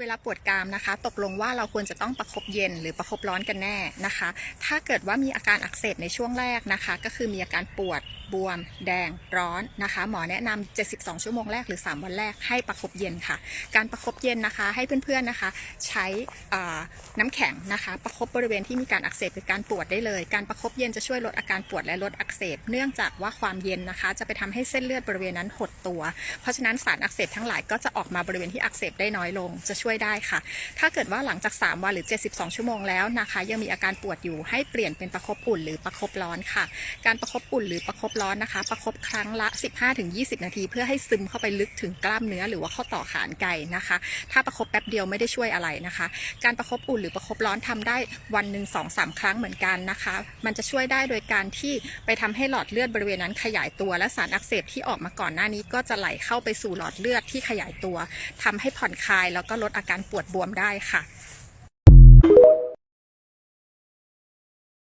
เวลาปวดกรามนะคะ ตกลงว่าเราควรจะต้องประคบเย็นหรือประคบร้อนกันแน่นะคะ ถ้าเกิดว่ามีอาการอักเสบในช่วงแรกนะคะ ก็คือมีอาการปวดบวม แดง ร้อนนะคะ หมอแนะนำ72 ชั่วโมงแรกหรือ 3 วันแรกให้ประคบเย็นค่ะ การประคบเย็นนะคะ ให้เพื่อนๆนะคะ ใช้น้ำแข็งนะคะ ประคบบริเวณที่มีการอักเสบหรือการปวดได้เลย การประคบเย็นจะช่วยลดอาการปวดและลดอักเสบ เนื่องจากว่าความเย็นนะคะ จะไปทำให้เส้นเลือดบริเวณนั้นหดตัว เพราะฉะนั้นสารอักเสบทั้งหลายก็จะออกมาบริเวณที่อักเสบได้น้อยลงจะช่วยได้ค่ะ ถ้าเกิดว่าหลังจาก 3 วันหรือ 72 ชั่วโมงแล้วนะคะ ยังมีอาการปวดอยู่ให้เปลี่ยนเป็นประคบอุ่นหรือประคบร้อนค่ะ การประคบอุ่นหรือประคบร้อนนะคะ ประคบครั้งละ 15-20 นาที เพื่อให้ซึมเข้าไปลึกถึงกล้ามเนื้อหรือว่าข้อต่อขานไก่นะคะ ถ้าประคบแป๊บเดียวไม่ได้ช่วยอะไรนะคะ การประคบอุ่นหรือประคบร้อนทำได้วันหนึ่งสองสามครั้งเหมือนกันนะคะ มันจะช่วยได้โดยการที่ไปทำให้หลอดเลือดบริเวณนั้นขยายตัว และสารอักเสบที่ออกมาก่อนหน้านี้ก็จะไหลเข้าไปสู่หลอดเลือดที่ขยายตัวทำให้ผ่อนคลายแล้วก็ลดอาการปวดบวมได้ค่ะ